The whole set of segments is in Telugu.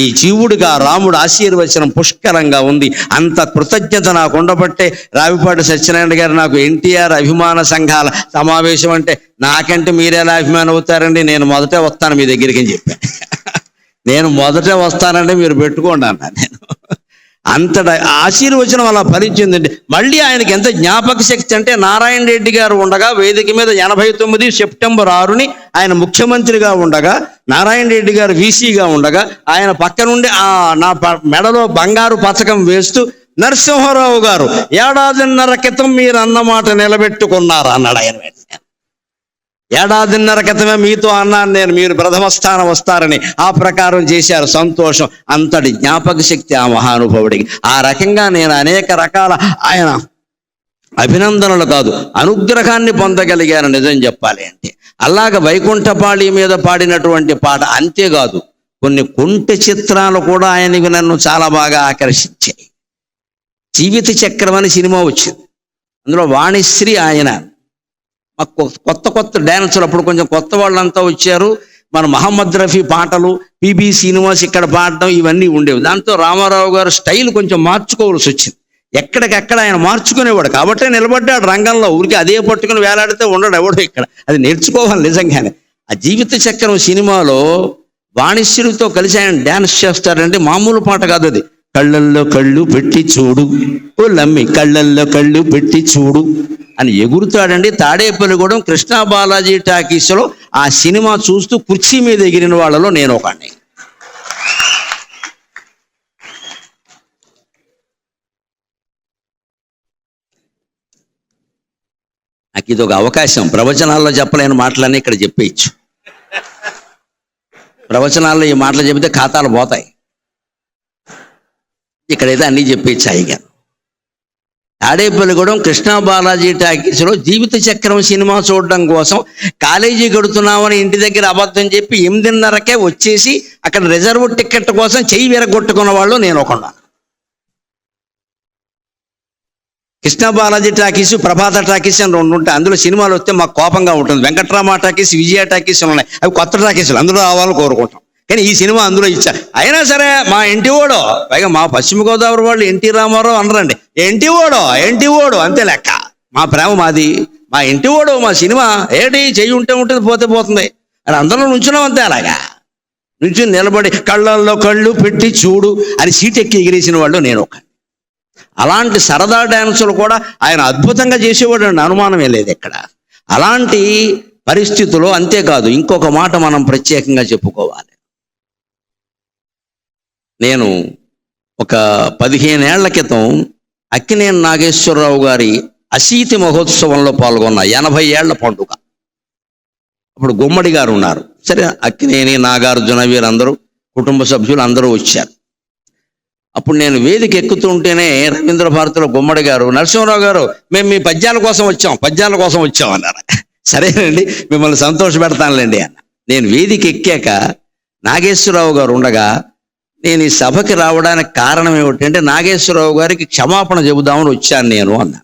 ఈ జీవుడిగా రాముడు ఆశీర్వచనం పుష్కరంగా ఉంది. అంత కృతజ్ఞత నాకు ఉండబట్టే రావిపాటి సత్యనారాయణ గారు నాకు ఎన్టీఆర్ అభిమాన సంఘాల సమావేశం అంటే నాకంటే మీరెలా అభిమానం అవుతారండి? నేను మొదటే వస్తాను మీ దగ్గరికి అని చెప్పాను నేను మొదటే వస్తానంటే మీరు పెట్టుకోండి అన్నా నేను. అంతట ఆశీర్వచనం అలా ఫలించిందండి. మళ్ళీ ఆయనకి ఎంత జ్ఞాపక శక్తి అంటే నారాయణ రెడ్డి గారు ఉండగా వేదిక మీద ఎనభై తొమ్మిది సెప్టెంబర్ ఆరుని ఆయన ముఖ్యమంత్రిగా ఉండగా నారాయణ రెడ్డి గారు వీసీగా ఉండగా ఆయన పక్క నుండి ఆ నా ప- మెడలో బంగారు పథకం వేస్తూ నరసింహారావు గారు ఏడాదిన్నర క్రితం మీరు అన్నమాట నిలబెట్టుకున్నారు? అన్నాడు ఆయన. ఏడాదిన్నర క్రితమే మీతో అన్నాను నేను మీరు ప్రథమ స్థానం వస్తారని ఆ ప్రకారం చేశారు. సంతోషం అంతటి జ్ఞాపక శక్తి ఆ మహానుభావుడికి. ఆ రకంగా నేను అనేక రకాల ఆయన అభినందనలు కాదు అనుగ్రహాన్ని పొందగలిగాను నిజం చెప్పాలి అంటే. అలాగ వైకుంఠపాళి మీద పాడినటువంటి పాట అంతేకాదు కొన్ని కుంటి చిత్రాలు కూడా ఆయనకి నన్ను చాలా బాగా ఆకర్షించాయి. జీవిత చక్రం అని సినిమా వచ్చింది. అందులో వాణిశ్రీ ఆయన కొత్త కొత్త డ్యాన్సులు అప్పుడు కొంచెం కొత్త వాళ్ళంతా వచ్చారు. మన మహమ్మద్ రఫీ పాటలు పిబి శ్రీనివాస్ ఇక్కడ పాడటం ఇవన్నీ ఉండేవి. దాంతో రామారావు గారు స్టైల్ కొంచెం మార్చుకోవాల్సి వచ్చింది. ఎక్కడికెక్కడ ఆయన మార్చుకునేవాడు. కాబట్టే నిలబడ్డాడు రంగంలో. ఊరికి అదే పట్టుకుని వేలాడితే ఉండడు ఎవడు ఇక్కడ. అది నేర్చుకోవాలి నిజంగానే. ఆ జీవిత చక్రం సినిమాలో వాణిశ్యుడితో కలిసి ఆయన డ్యాన్స్ చేస్తాడంటే మామూలు పాట కాదు అది. కళ్ళల్లో కళ్ళు పెట్టి చూడు. ఓ లమ్మి కళ్ళల్లో కళ్ళు పెట్టి చూడు. అని ఎగురుతాడండి. తాడేపల్లిగూడెం కృష్ణా బాలాజీ టాకీస్లో ఆ సినిమా చూస్తూ కుర్చీ మీద ఎగిరిన వాళ్ళలో నేను ఒకడిని నాకు ఇది ఒక అవకాశం. ప్రవచనాల్లో చెప్పలేని మాటలన్నీ ఇక్కడ చెప్పేయచ్చు. ప్రవచనాల్లో ఈ మాటలు చెబితే ఖాతాలు పోతాయి. ఇక్కడైతే అన్నీ చెప్పేయచ్చు హాయిగా. తాడేపల్లిగూడెం కృష్ణా బాలాజీ టాకీస్లో జీవిత చక్రం సినిమా చూడడం కోసం కాలేజీ కడుతున్నామని ఇంటి దగ్గర అబద్ధం చెప్పి ఎనిమిదిన్నరకే వచ్చేసి అక్కడ రిజర్వ్ టికెట్ కోసం చెయ్యి విరగొట్టుకున్న వాళ్ళు నేను ఒకన్నాను కృష్ణా బాలాజీ టాకీస్ ప్రభాత టాకీస్ అని రెండు ఉంటాయి. అందులో సినిమాలు వస్తే మాకు కోపంగా ఉంటుంది. వెంకట్రామ టాకీస్ విజయ టాకీస్ ఉన్నాయి. అవి కొత్త టాకీసులు. అందులో రావాలని కోరుకుంటాం. కానీ ఈ సినిమా అందులో ఇచ్చా. అయినా సరే మా ఇంటి ఓడో పైగా మా పశ్చిమ గోదావరి వాళ్ళు ఎన్టీ రామారావు అనరండి. ఎంటి ఓడో ఎంటి ఓడో అంతే లెక్క. మా ప్రేమ మాది. మా ఇంటి ఓడో మా సినిమా ఏంటి చెయ్యి ఉంటే ఉంటుంది పోతే పోతుంది. అని అందరం నుంచున్నాం అంతే అలాగా. నుంచి నిలబడి కళ్ళల్లో కళ్ళు పెట్టి చూడు అని సీట్ ఎక్కి ఎగిరేసిన వాళ్ళు నేను ఒక అలాంటి సరదా డ్యాన్సులు కూడా ఆయన అద్భుతంగా చేసేవాడు అండి అనుమానమే లేదు ఇక్కడ. అలాంటి పరిస్థితులు అంతేకాదు. ఇంకొక మాట మనం ప్రత్యేకంగా చెప్పుకోవాలి. నేను ఒక పదిహేనేళ్ళ క్రితం అక్కినేని నాగేశ్వరరావు గారి అశీతి మహోత్సవంలో పాల్గొన్న ఎనభై ఏళ్ళ పండుగ. అప్పుడు గుమ్మడి గారు ఉన్నారు. సరే అక్కినేని నాగార్జున వీరందరూ కుటుంబ సభ్యులు అందరూ వచ్చారు. అప్పుడు నేను వేదిక ఎక్కుతుంటేనే రవీంద్ర భారతిలో గుమ్మడి గారు నరసింహరావు గారు మేము మీ పద్యాల కోసం వచ్చాం పద్యాల కోసం వచ్చాం అన్నారు. సరేనండి మిమ్మల్ని సంతోష పెడతానులేండి అన్న. నేను వేదిక ఎక్కాక నాగేశ్వరరావు గారు ఉండగా నేను ఈ సభకి రావడానికి కారణం ఏమిటంటే నాగేశ్వరరావు గారికి క్షమాపణ చెబుదామని వచ్చాను నేను అన్న.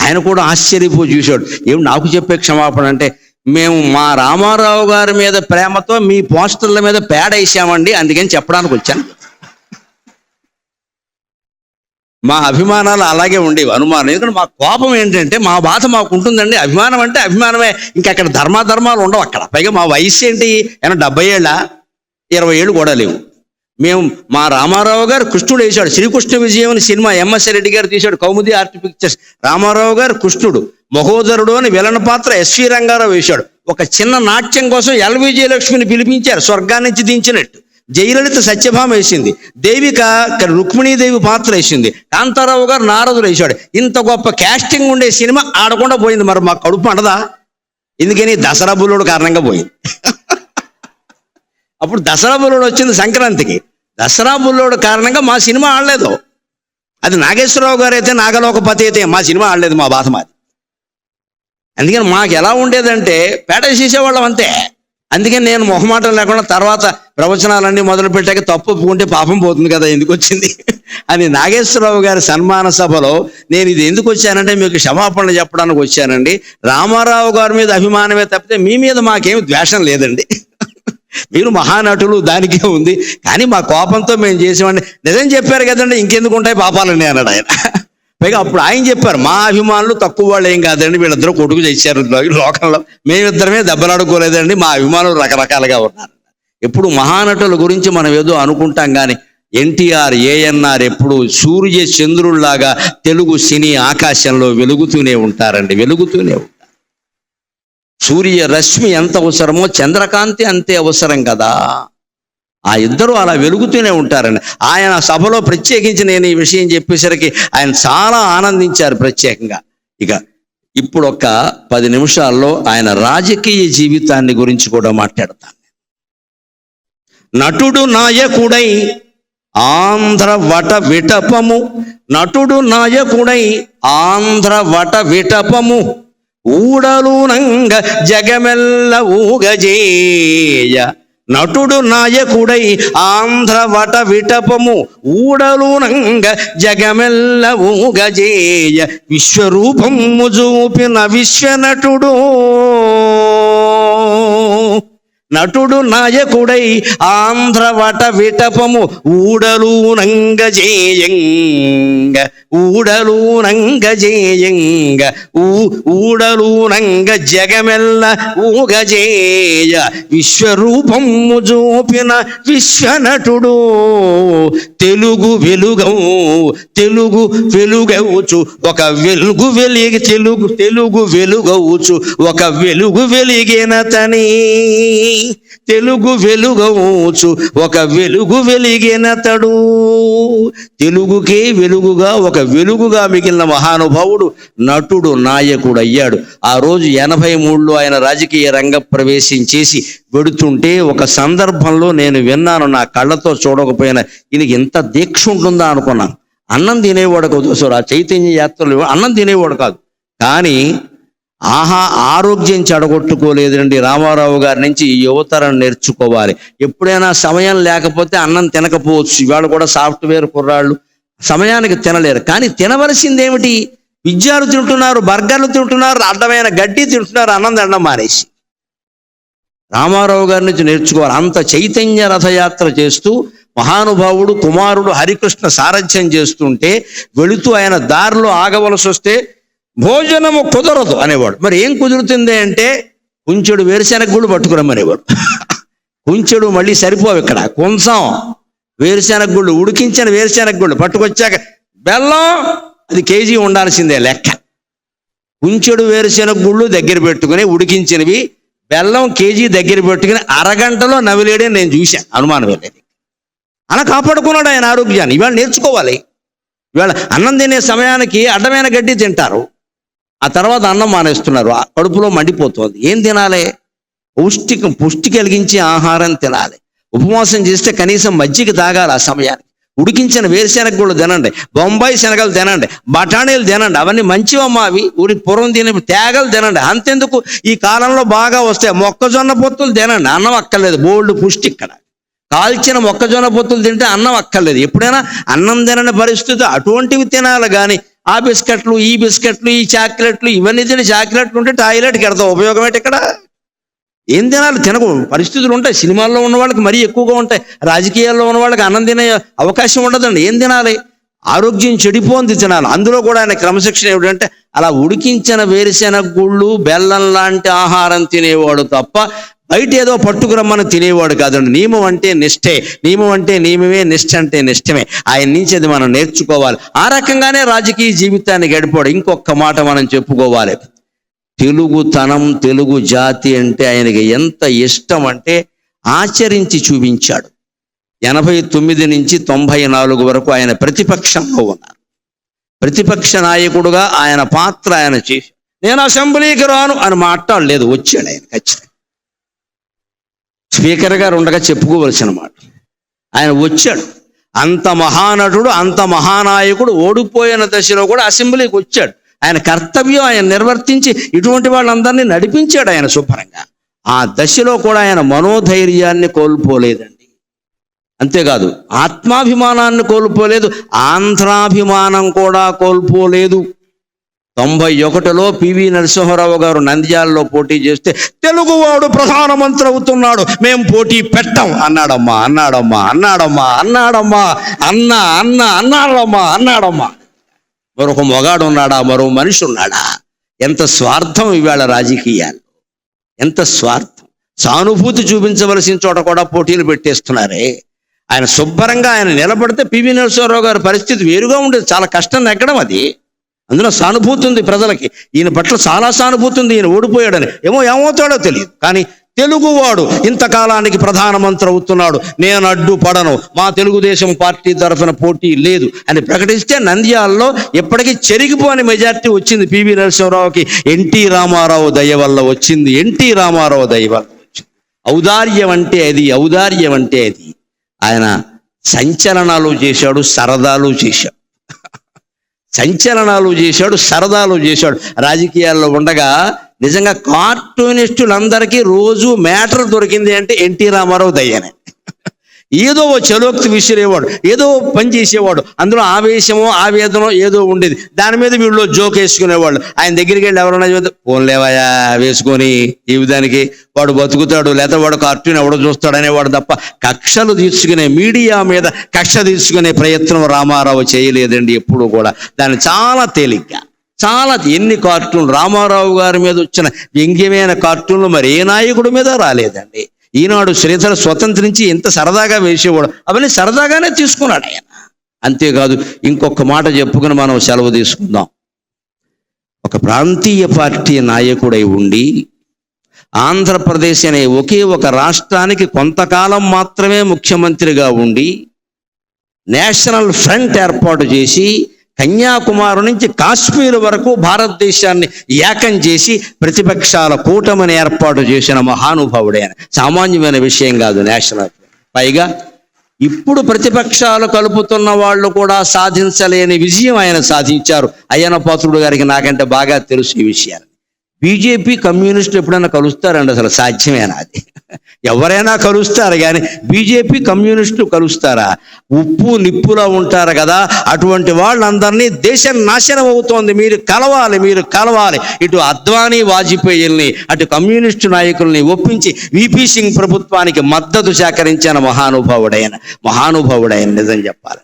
ఆయన కూడా ఆశ్చర్యపో చూశాడు. ఏం నాకు చెప్పే క్షమాపణ అంటే మేము మా రామారావు గారి మీద ప్రేమతో మీ పోస్టర్ల మీద పేడ వేసామండి అందుకని చెప్పడానికి వచ్చాను. మా అభిమానాలు అలాగే ఉండేవి అనుమానం. ఎందుకంటే మా కోపం ఏంటంటే మా బాధ మాకు ఉంటుందండి. అభిమానం అంటే అభిమానమే. ఇంకా అక్కడ ధర్మాధర్మాలు ఉండవు అక్కడ. పైగా మా వయసు ఏంటి? ఏమన్నా డెబ్బై ఏళ్ళ? ఇరవై ఏళ్ళు కూడా లేవు. మేము మా రామారావు గారు కృష్ణుడు వేశాడు. శ్రీకృష్ణ విజయం అని సినిమా ఎంఎస్ రెడ్డి గారు తీశాడు. కౌముది ఆర్ట్ పిక్చర్స్ రామారావు గారు కృష్ణుడు మహోదరుడు అని విలన పాత్ర ఎస్వి రంగారావు వేశాడు. ఒక చిన్న నాట్యం కోసం ఎల్ విజయలక్ష్మిని పిలిపించారు. స్వర్గాన్ని దించినట్టు. జయలలిత సత్యభామ వేసింది. దేవిక రుక్మిణీదేవి పాత్ర వేసింది. కాంతారావు గారు నారదుడు వేశాడు. ఇంత గొప్ప కాస్టింగ్ ఉండే సినిమా ఆడకుండా పోయింది. మరి మా కడుపు అండదా ఎందుకని దసరా బుల్లుడు కారణంగా పోయింది. అప్పుడు దసరా బుల్లుడు వచ్చింది సంక్రాంతికి. దసరా బుల్లోడు కారణంగా మా సినిమా ఆడలేదు. అది నాగేశ్వరరావు గారు అయితే నాగలోకపతి అయితే మా సినిమా ఆడలేదు మా బాధ మాది. అందుకని మాకు ఎలా ఉండేదంటే పేట చేసేవాళ్ళం అంతే. అందుకని నేను మొహమాటం లేకుండా తర్వాత ప్రవచనాలన్నీ మొదలు పెట్టాక తప్పు ఒప్పుకుంటే పాపం పోతుంది కదా ఎందుకు వచ్చింది? అని నాగేశ్వరరావు గారి సన్మాన సభలో నేను ఇది ఎందుకు వచ్చానంటే మీకు క్షమాపణలు చెప్పడానికి వచ్చానండి. రామారావు గారి మీద అభిమానమే తప్పితే మీ మీద మాకేమి ద్వేషం లేదండి. మీరు మహానటులు దానికే ఉంది. కానీ మా కోపంతో మేము చేసేవాడిని. నిజం చెప్పారు కదండి ఇంకెందుకు ఉంటాయి పాపాలని అన్నాడు ఆయన. పైగా అప్పుడు ఆయన చెప్పారు మా అభిమానులు తక్కువ వాళ్ళు ఏం కాదండి వీళ్ళిద్దరూ కొడుకు చేశారు. లోకంలో మేమిద్దరమే దెబ్బలాడుకోలేదండి మా అభిమానులు రకరకాలుగా ఉన్నారు. ఎప్పుడు మహానటుల గురించి మనం ఏదో అనుకుంటాం కానీ ఎన్టీఆర్ ఏఎన్ఆర్ ఎప్పుడు సూర్య చంద్రుల్లాగా తెలుగు సినీ ఆకాశంలో వెలుగుతూనే ఉంటారండి వెలుగుతూనే ఉంటారు. సూర్యరశ్మి ఎంత అవసరమో చంద్రకాంతి అంతే అవసరం కదా. ఆ ఇద్దరు అలా వెలుగుతూనే ఉంటారండి ఆయన సభలో ప్రత్యేకించి నేను ఈ విషయం చెప్పేసరికి ఆయన చాలా ఆనందించారు ప్రత్యేకంగా. ఇక ఇప్పుడు ఒక పది నిమిషాల్లో ఆయన రాజకీయ జీవితాన్ని గురించి కూడా మాట్లాడతాను నటుడు నాయకుడై ఆంధ్ర వట విటపము. నటుడు నాయకుడై ఆంధ్ర వట విటపము. ఊడలునంగ జగమెల్ల ఊగజేయ. నటుడు నాయకుడై ఆంధ్ర వట విటపము ఊడలునంగ జగమెల్ల ఊగజేయ. విశ్వరూపము చూపిన విశ్వనటుడు. నటుడు నాయకుడై ఆంధ్ర వట విటపము ఊడలూనంగ జేయంగ ఊడలూనంగ జేయంగ ఊ ఊడలూనంగ జగమెల్ల ఊగజేయ విశ్వరూపము చూపిన విశ్వనటుడు తెలుగు వెలుగవు తెలుగు వెలుగవుచు ఒక వెలుగు వెలిగి తెలుగు తెలుగు వెలుగవుచు ఒక వెలుగు వెలిగిన వెలిగినతని తెలుగు వెలుగవచ్చు ఒక వెలుగు వెలిగినతడు తెలుగుకే వెలుగుగా ఒక వెలుగుగా మిగిలిన మహానుభావుడు నటుడు నాయకుడు అయ్యాడు ఆ రోజు ఎనభై మూడులో ఆయన రాజకీయ రంగ ప్రవేశం చేసి వెడుతుంటే ఒక సందర్భంలో నేను విన్నాను నా కళ్ళతో చూడకపోయినా ఈయనకి ఇంత దీక్ష ఉంటుందా? అనుకున్నాను. అన్నం తినేవాడు కాదు. సో ఆ చైతన్య యాత్రలు అన్నం తినేవాడు కాదు. కానీ ఆహా ఆరోగ్యం చెడగొట్టుకోలేదండి రామారావు గారి నుంచి ఈ యువతరం నేర్చుకోవాలి. ఎప్పుడైనా సమయం లేకపోతే అన్నం తినకపోవచ్చు. ఇవాళ కూడా సాఫ్ట్వేర్ కుర్రాళ్ళు సమయానికి తినలేరు. కానీ తినవలసింది ఏమిటి పిజ్జాలు తింటున్నారు బర్గర్లు తింటున్నారు అడ్డమైన గడ్డి తింటున్నారు అన్నం తినడం మానేసి. రామారావు గారి నుంచి నేర్చుకోవాలి. అంత చైతన్య రథయాత్ర చేస్తూ మహానుభావుడు కుమారుడు హరికృష్ణ సారథ్యం చేస్తుంటే వెళుతూ ఆయన దారిలో ఆగవలసి వస్తే భోజనము కుదరదు అనేవాడు. మరి ఏం కుదురుతుంది అంటే కుంచెడు వేరుశెనగ గుళ్ళు పట్టుకురమ్మనేవాడు కుంచెడు మళ్ళీ సరిపోవు ఇక్కడ. కొంచెం వేరుశెనగ గుళ్ళు ఉడికించిన వేరుశెనగ గుళ్ళు పట్టుకొచ్చాక బెల్లం అది కేజీ ఉండాల్సిందే లెక్క. కుంచెడు వేరుశెనగ గుళ్ళు దగ్గర పెట్టుకుని ఉడికించినవి బెల్లం కేజీ దగ్గర పెట్టుకుని అరగంటలో నవిలేడే నేను చూశాను అనుమానం వెళ్ళేది అలా కాపాడుకున్నాడు ఆయన ఆరోగ్యాన్ని. ఇవాళ నేర్చుకోవాలి. ఇవాళ అన్నం తినే సమయానికి అడ్డమైన గడ్డి తింటారు. ఆ తర్వాత అన్నం మానేస్తున్నారు. కడుపులో మండిపోతుంది. ఏం తినాలి? పౌష్టికం పుష్టి కలిగించే ఆహారం తినాలి. ఉపవాసం చేస్తే కనీసం మజ్జిగ తాగాలి ఆ సమయానికి. ఉడికించిన వేరుశెనగ కూడా తినండి. బొంబాయి శనగలు తినండి. బఠానీలు తినండి. అవన్నీ మంచివమ్మా అవి ఊరి పూర్వం తినే తేగలు తినండి. అంతెందుకు? ఈ కాలంలో బాగా వస్తాయి. మొక్కజొన్న పొత్తులు తినండి. అన్నం అక్కర్లేదు. బోల్డ్ పుష్టి ఇక్కడ. కాల్చిన మొక్కజొన్న పొత్తులు తింటే అన్నం అక్కర్లేదు. ఎప్పుడైనా అన్నం తినని పరిస్థితి. అటువంటివి తినాలి కానీ ఆ బిస్కెట్లు ఈ బిస్కెట్లు ఈ చాక్లెట్లు ఇవన్నీ తిని చాక్లెట్లు ఉంటే టాయిలెట్కి వెళ్తాం ఉపయోగం ఏంటి ఇక్కడ? ఏం తినాలి? తినకు. పరిస్థితులు ఉంటాయి. సినిమాల్లో ఉన్న వాళ్ళకి మరీ ఎక్కువగా ఉంటాయి. రాజకీయాల్లో ఉన్న వాళ్ళకి అన్నం తినే అవకాశం ఉండదండి. ఏం తినాలి? ఆరోగ్యం చెడిపోంది తినాలి. అందులో కూడా ఆయన క్రమశిక్షణ ఏమిటంటే అలా ఉడికించిన వేరుశెనగ గుళ్ళు బెల్లం లాంటి ఆహారం తినేవాడు తప్ప బయట ఏదో పట్టుకురమ్మని తినేవాడు కాదండి. నియమం అంటే నిష్ఠే. నియమం అంటే నియమమే నిష్ఠ అంటే నిష్టమే ఆయన నుంచి అది మనం నేర్చుకోవాలి. ఆ రకంగానే రాజకీయ జీవితాన్ని గడిపాడు. ఇంకొక మాట మనం చెప్పుకోవాలి. తెలుగుతనం తెలుగు జాతి అంటే ఆయనకి ఎంత ఇష్టం అంటే ఆచరించి చూపించాడు. ఎనభై తొమ్మిది నుంచి తొంభై నాలుగు వరకు ఆయన ప్రతిపక్షంలో ఉన్నారు. ప్రతిపక్ష నాయకుడుగా ఆయన పాత్ర ఆయన చేసి నేను అసెంబ్లీకి రాను అని మాట్లాడలేదు. వచ్చాడు ఆయన ఖచ్చితంగా. స్పీకర్ గారు ఉండగా చెప్పుకోవలసిన మాట ఆయన వచ్చాడు. అంత మహానటుడు అంత మహానాయకుడు ఓడిపోయిన దశలో కూడా అసెంబ్లీకి వచ్చాడు. ఆయన కర్తవ్యం ఆయన నిర్వర్తించి ఇటువంటి వాళ్ళందరినీ నడిపించాడు ఆయన శుభ్రంగా. ఆ దశలో కూడా ఆయన మనోధైర్యాన్ని కోల్పోలేదండి. అంతేకాదు ఆత్మాభిమానాన్ని కోల్పోలేదు ఆంధ్రాభిమానం కూడా కోల్పోలేదు. తొంభై ఒకటిలో పివి నరసింహారావు గారు నంద్యాలలో పోటీ చేస్తే తెలుగువాడు ప్రధానమంత్రి అవుతున్నాడు మేం పోటీ పెట్టం. అన్నాడమ్మా అన్నాడమ్మా అన్నాడమ్మా అన్నాడమ్మా అన్న అన్న అన్నాడమ్మా అన్నాడమ్మా. మరొక మొగాడు ఉన్నాడా? మరో మనిషి ఉన్నాడా? ఎంత స్వార్థం ఇవాళ రాజకీయాలు ఎంత స్వార్థం. సానుభూతి చూపించవలసిన చోట కూడా పోటీలు పెట్టేస్తున్నారే. ఆయన శుభ్రంగా ఆయన నిలబడితే పివి నరసింహారావు గారి పరిస్థితి వేరుగా ఉండేది. చాలా కష్టం ఎక్కడం అది. అందులో సానుభూతి ఉంది ప్రజలకి. ఈయన పట్ల చాలా సానుభూతి ఉంది ఈయన ఓడిపోయాడని. ఏమో ఏమవుతాడో తెలియదు. కానీ తెలుగువాడు ఇంతకాలానికి ప్రధానమంత్రి అవుతున్నాడు నేను అడ్డుపడను. మా తెలుగుదేశం పార్టీ తరఫున పోటీ లేదు అని ప్రకటిస్తే నంద్యాలలో ఎప్పటికీ చెరిగిపోని మెజార్టీ వచ్చింది పివి నరసింహరావుకి. ఎన్టీ రామారావు దయ వల్ల వచ్చింది. ఎన్టీ రామారావు దయ వల్ల వచ్చింది. ఔదార్యం అంటే అది ఔదార్యం అంటే అది. ఆయన సంచలనాలు చేశాడు సరదాలు చేశాడు. సంచలనాలు చేశాడు సరదాలు చేశాడు. రాజకీయాల్లో ఉండగా నిజంగా కార్టూనిస్టులందరికీ రోజు మ్యాటర్ దొరికింది అంటే ఎన్టీ రామారావు దయ్యనే. ఏదో ఓ చలోక్తి విసిరేవాడు ఏదో పని చేసేవాడు అందులో ఆవేశమో ఆవేదనో ఏదో ఉండేది. దాని మీద వీళ్ళు జోక్ వేసుకునేవాళ్ళు. ఆయన దగ్గరికి వెళ్ళి ఎవరైనా చెబితే ఫోన్ లేవయా వేసుకొని జీవితానికి వాడు బతుకుతాడు లేదా వాడు కార్టూన్ ఎవడో చూస్తాడనేవాడు తప్ప కక్షలు తీసుకునే మీడియా మీద కక్ష తీసుకునే ప్రయత్నం రామారావు చేయలేదండి ఎప్పుడు కూడా. దాన్ని చాలా తేలిగ్గా చాలా ఎన్ని కార్టూన్ రామారావు గారి మీద వచ్చిన వ్యంగ్యమైన కార్టూన్లు మరి ఏ నాయకుడి మీద రాలేదండి. ఈనాడు శ్రీధర స్వతంత్రించి ఎంత సరదాగా వేసేవాడు. అవన్నీ సరదాగానే తీసుకున్నాడు ఆయన. అంతేకాదు ఇంకొక మాట చెప్పుకుని మనం సెలవు తీసుకుందాం. ఒక ప్రాంతీయ పార్టీ నాయకుడై ఉండి ఆంధ్రప్రదేశ్ అనే ఒకే ఒక రాష్ట్రానికి కొంతకాలం మాత్రమే ముఖ్యమంత్రిగా ఉండి నేషనల్ ఫ్రంట్ ఏర్పాటు చేసి కన్యాకుమారి నుంచి కాశ్మీర్ వరకు భారతదేశాన్ని ఏకం చేసి ప్రతిపక్షాల కూటమిని ఏర్పాటు చేసిన మహానుభావుడే సామాన్యమైన విషయం కాదు నేషనల్. పైగా ఇప్పుడు ప్రతిపక్షాలు కలుపుతున్న వాళ్ళు కూడా సాధించలేని విజయం ఆయన సాధించారు. అయ్యన పాత్రుడు గారికి నాకంటే బాగా తెలుసు ఈ విషయాలు. బీజేపీ కమ్యూనిస్టులు ఎప్పుడైనా కలుస్తారండి? అసలు సాధ్యమేనా అది? ఎవరైనా కలుస్తారు కానీ బీజేపీ కమ్యూనిస్టులు కలుస్తారా? ఉప్పు నిప్పులా ఉంటారు కదా? అటువంటి వాళ్ళందరినీ దేశం నాశనం అవుతోంది. మీరు కలవాలి మీరు కలవాలి. ఇటు అద్వానీ వాజ్పేయిల్ని అటు కమ్యూనిస్టు నాయకుల్ని ఒప్పించి విపి సింగ్ ప్రభుత్వానికి మద్దతు సేకరించిన మహానుభావుడైన మహానుభావుడైన నిజం చెప్పాలి.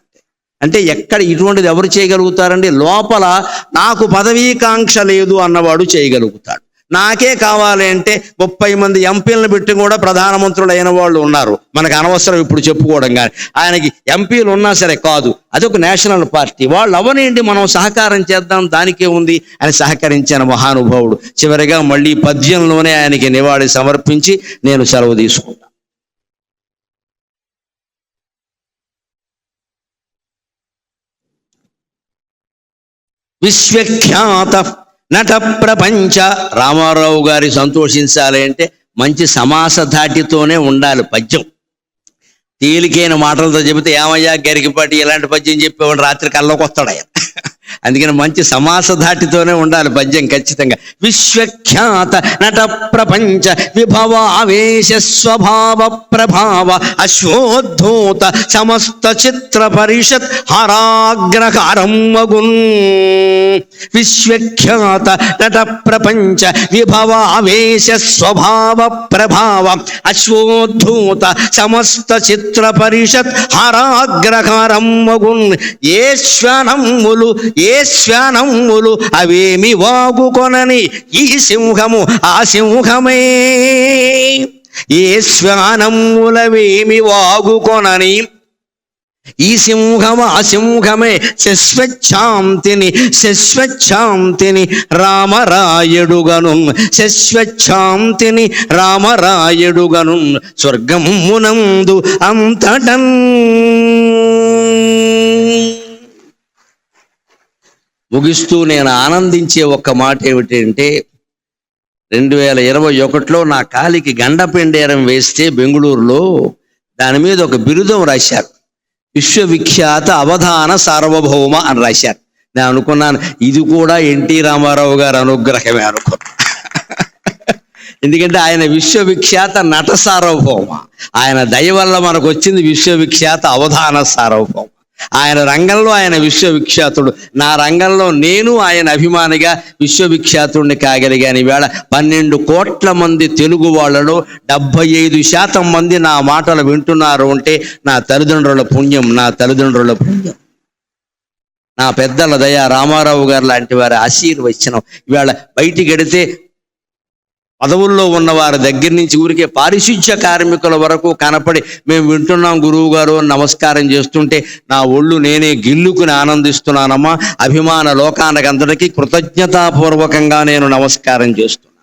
అంటే ఎక్కడ ఇటువంటిది ఎవరు చేయగలుగుతారండి? లోపల నాకు పదవీకాంక్ష లేదు అన్నవాడు చేయగలుగుతాడు. నాకే కావాలి అంటే ముప్పై మంది ఎంపీలను పెట్టి కూడా ప్రధానమంత్రులు అయిన వాళ్ళు ఉన్నారు. మనకు అనవసరం ఇప్పుడు చెప్పుకోవడం కానీ. ఆయనకి ఎంపీలు ఉన్నా సరే కాదు. అదొక నేషనల్ పార్టీ. వాళ్ళు అవనేంటి? మనం సహకారం చేద్దాం దానికే ఉంది అని సహకరించిన మహానుభావుడు. చివరిగా మళ్ళీ పద్యంలోనే ఆయనకి నివాళి సమర్పించి నేను సెలవు తీసుకుంటాను. విశ్వఖ్యాత నట ప్రపంచ రామారావు గారి సంతోషించాలి అంటే మంచి సమాస ధాటితోనే ఉండాలి పద్యం. తేలికైన మాటలతో చెబితే ఏమయ్యా గరికిపాటి ఇలాంటి పద్యం చెప్పేవాడు రాత్రి కల్లోకి వస్తాడు ఆయన అందుకని మంచి సమాస ధాటితోనే ఉండాలి పద్యం ఖచ్చితంగా. విశ్వఖ్యాత నట ప్రపంచ విభవ ఆవేశ స్వభావ ప్రభావ అశ్వోద్ధూత సమస్త చిత్ర పరిషత్ హరాగ్రకారం మగున్ విశ్వఖ్యాత నట ప్రపంచ విభవ ఆవేశ స్వభావ ప్రభావ అశ్వోద్ధూత సమస్త చిత్ర పరిషత్ హరాగ్రకారం మగున్ ఏ శ్వనములు ఏ శ్వానమ్ములు అవేమి వాగుకొనని ఈ సింహము ఆ సింహమే. ఏ శ్వానములవేమి వాగుకొనని ఈ సింహము ఆ సింహమే శశ్వచ్ఛాంతిని శశ్వచ్ఛాంతిని రామరాయుడుగను శశ్వచ్ఛాంతిని రామరాయుడుగను స్వర్గమునందు అంతటన్ ముగిస్తూ నేను ఆనందించే ఒక్క మాట ఏమిటంటే రెండు వేల ఇరవై ఒకటిలో నా కాలికి గండపెండేరం వేస్తే బెంగళూరులో దాని మీద ఒక బిరుదం రాశారు. విశ్వవిఖ్యాత అవధాన సార్వభౌమ అని రాశారు. నేను అనుకున్నాను ఇది కూడా ఎన్టీ రామారావు గారి అనుగ్రహమే అనుకున్నాను ఎందుకంటే ఆయన విశ్వవిఖ్యాత నట సార్వభౌమ. ఆయన దయ వల్ల మనకు వచ్చింది విశ్వవిఖ్యాత అవధాన సార్వభౌమ. ఆయన రంగంలో ఆయన విశ్వవిఖ్యాతుడు. నా రంగంలో నేను ఆయన అభిమానిగా విశ్వవిఖ్యాతుడిని కాగలిగాను. ఈవేళ పన్నెండు కోట్ల మంది తెలుగు వాళ్ళలో డెబ్బై ఐదు శాతం మంది నా మాటలు వింటున్నారు అంటే నా తల్లిదండ్రుల పుణ్యం నా తల్లిదండ్రుల పుణ్యం. నా పెద్దల దయ రామారావు గారు లాంటి వారి ఆశీర్వచనం. ఇవాళ బయటికి వెడితే పదవుల్లో ఉన్న వారి దగ్గర నుంచి ఊరికే పారిశుధ్య కార్మికుల వరకు కనపడి మేము వింటున్నాం గురువు గారు నమస్కారం చేస్తుంటే నా ఒళ్ళు నేనే గిల్లుకుని ఆనందిస్తున్నానమ్మా. అభిమాన లోకానికి అందరికీ కృతజ్ఞతాపూర్వకంగా నేను నమస్కారం చేస్తున్నాను.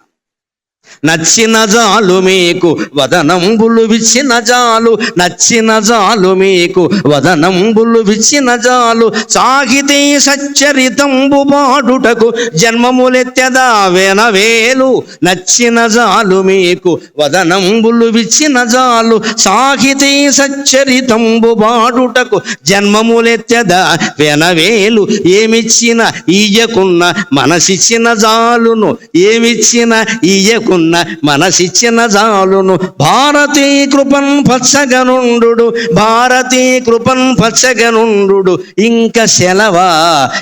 నచ్చిన జాలు మీకు వదనంబులు విచ్చిన జాలు నచ్చిన జాలు మీకు వదనంబులు విచ్చిన జాలు. సాహితీ సచ్చరితంబు పాడుటకు జన్మములెత్తెదా వెనవేలు నచ్చిన జాలు మీకు వదనంబులు విచ్చిన జాలు. సాహితీ సచ్చరితంబు పాడుటకు జన్మములెత్తెదా వెనవేలు ఏమిచ్చిన ఈయకున్న మనసిచ్చిన జాలును ఏమిచ్చిన ఈయకున్న మనసిచ్చిన జాలును భారతీ కృపన్ పచ్చగనుండు భారతీ కృపన్ పచ్చగనుండు ఇంక సెలవా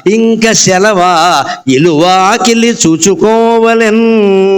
ఇంక సెలవా ఇలువాకిలి చూచుకోవలెన్.